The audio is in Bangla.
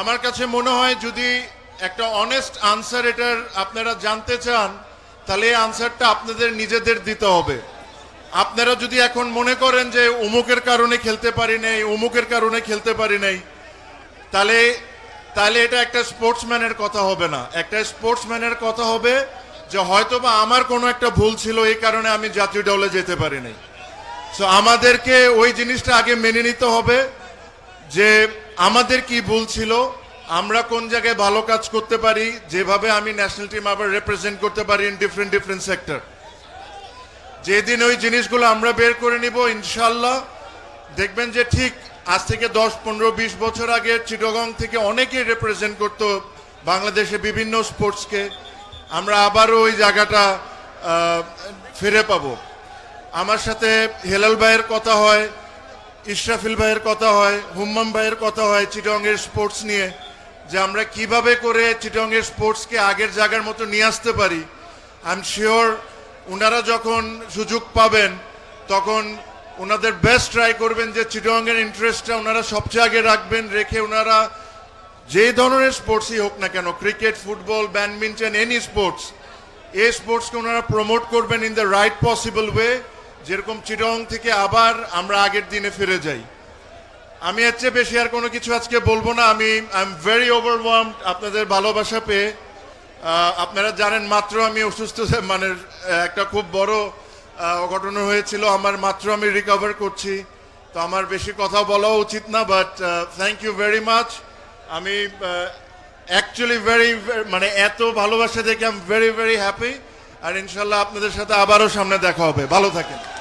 আমার কাছে মনে হয় যদি একটা অনেস্ট আনসার এটার আপনারা জানতে চান, তাহলে এই আনসারটা আপনাদের নিজেদের দিতে হবে। আপনারা যদি এখন মনে করেন যে উমুকের কারণে খেলতে পারি নাই, উমুকের কারণে খেলতে পারি নাই, তাহলে তাহলে এটা একটা স্পোর্টসম্যানের কথা হবে না। একটা স্পোর্টসম্যানের কথা হবে যে হয়তো বা আমার কোনো একটা ভুল ছিল, এই কারণে আমি জাতীয় দলে যেতে পারি নাই। সো আমাদেরকে ওই জিনিসটা আগে মেনে নিতে হবে যে আমাদের কি ভুল ছিল? আমরা কোন জায়গায় ভালো কাজ করতে পারি? যেভাবে আমি ন্যাশনাল টিম আবার রিপ্রেজেন্ট করতে পারি ইন ডিফারেন্ট ডিফারেন্ট সেক্টর যেদিন ওই জিনিসগুলো আমরা বের করে নিব ইনশাল্লাহ দেখবেন যে ঠিক আজ থেকে দশ, পনেরো, বিশ বছর আগে চিটগং থেকে অনেকেই রিপ্রেজেন্ট করতো বাংলাদেশে বিভিন্ন স্পোর্টসকে আমরা আবারও ওই জায়গাটা ফিরে পাবো। আমার সাথে হেলাল ভাইয়ের কথা হয়। ইশরাফিল ভাইয়ের কথা হয়, হুম্মাম ভাইয়ের কথা হয় চিটংয়ের স্পোর্টস নিয়ে, যে আমরা কীভাবে করে চিটংয়ের স্পোর্টসকে আগের জায়গার মতো নিয়ে আসতে পারি। আই এম শিওর ওনারা যখন সুযোগ পাবেন, তখন ওনাদের বেস্ট ট্রাই করবেন যে চিটংয়ের ইন্টারেস্টটা ওনারা সবচেয়ে আগে রাখবেন, রেখে ওনারা যে ধরনের স্পোর্টসই হোক না কেন cricket football badminton any sports এই স্পোর্টসকে ওনারা প্রমোট করবেন in the right possible way যেরকম চিটং থেকে আবার আমরা আগের দিনে ফিরে যাই। আমি এর চেয়ে বেশি আর কোনো কিছু আজকে বলব না। আমি আই এম ভেরি ওভারওয়ার্ম আপনাদের ভালোবাসা পেয়ে। আপনারা জানেন, মাত্র আমি অসুস্থ মানে একটা খুব বড় ঘটনা হয়েছিল। আমার মাত্র আমি রিকভার করছি। তো আমার বেশি কথা বলা উচিত না but thank you very much আমি অ্যাকচুয়ালি ভেরি মানে এত ভালোবাসা দেখে I am very very happy আর ইনশাল্লাহ আপনাদের সাথে আবারও সামনে দেখা হবে। ভালো থাকেন।